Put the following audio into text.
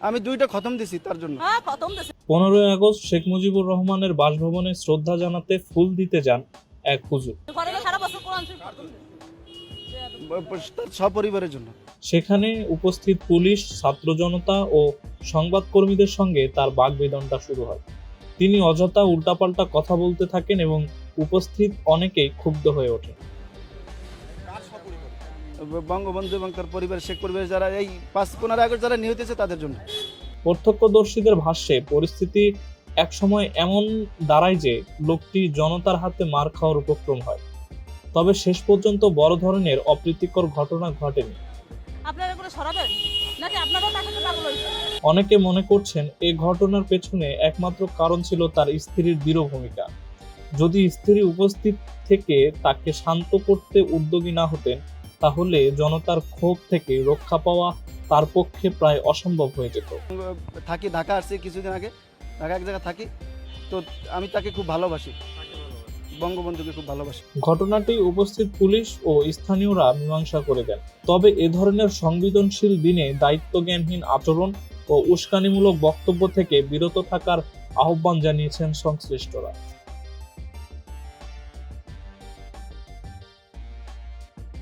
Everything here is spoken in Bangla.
আমি দুইটা খতম দিছি তার জন্য। হ্যাঁ পনেরোই আগস্ট শেখ মুজিবুর রহমানের বাসভবনে শ্রদ্ধা জানাতে ফুল দিতে যান এক হুজুর। সপরিবারের জন্য। সেখানে উপস্থিত পুলিশ ছাত্র জনতা ও সংবাদকর্মীদের সঙ্গে তার বাগবেদনটা শুরু হয়। তিনি অযথা উল্টাপাল্টা কথা বলতে থাকেন এবং উপস্থিত অনেকেই ক্ষুব্ধ হয়ে ওঠে বঙ্গবন্ধু এবং তার পরিবার শেখ পরিবার যারা এই পাঁচ পনেরো আগস্ট যারা নিহত হয়েছে তাদের জন্য। প্রত্যক্ষদর্শীদের ভাষ্যে পরিস্থিতি একসময় এমন দাঁড়ায় যে লোকটি জনতার হাতে মার খাওয়ার উপক্রম হয়। তবে শেষ পর্যন্ত বড় ধরনের অপ্রীতিকর ঘটনা ঘটেনি। আপনারা এগুলো সরাবেন? নাকি আপনারাও তাকে তো পাগল হয়েছে অনেকে মনে করছেন এই ঘটনার পেছনে একমাত্র কারণ ছিল তার স্ত্রীর দৃঢ় ভূমিকা। যদি স্ত্রী উপস্থিত থেকে তাকে শান্ত করতে উদ্যোগী না হতেন তাহলে জনতার ক্ষোভ থেকে রক্ষা পাওয়া তার পক্ষে প্রায় অসম্ভব হয়ে যেত। থাকি ঢাকা আসছি কিছুদিন আগে। ঢাকা এক জায়গায় থাকি। তো আমি তাকে খুব ভালোবাসি। বঙ্গবন্ধুকে খুব ভালোবাসি। ঘটনাটি উপস্থিত পুলিশ ও স্থানীয়রা মীমাংসা করে দেন। তবে এ ধরনের সংবেদনশীল দিনে দায়িত্বজ্ঞানহীন আচরণ ও উস্কানিমূলক বক্তব্য থেকে বিরত থাকার আহ্বান জানিয়েছেন সংশ্লিষ্টরা।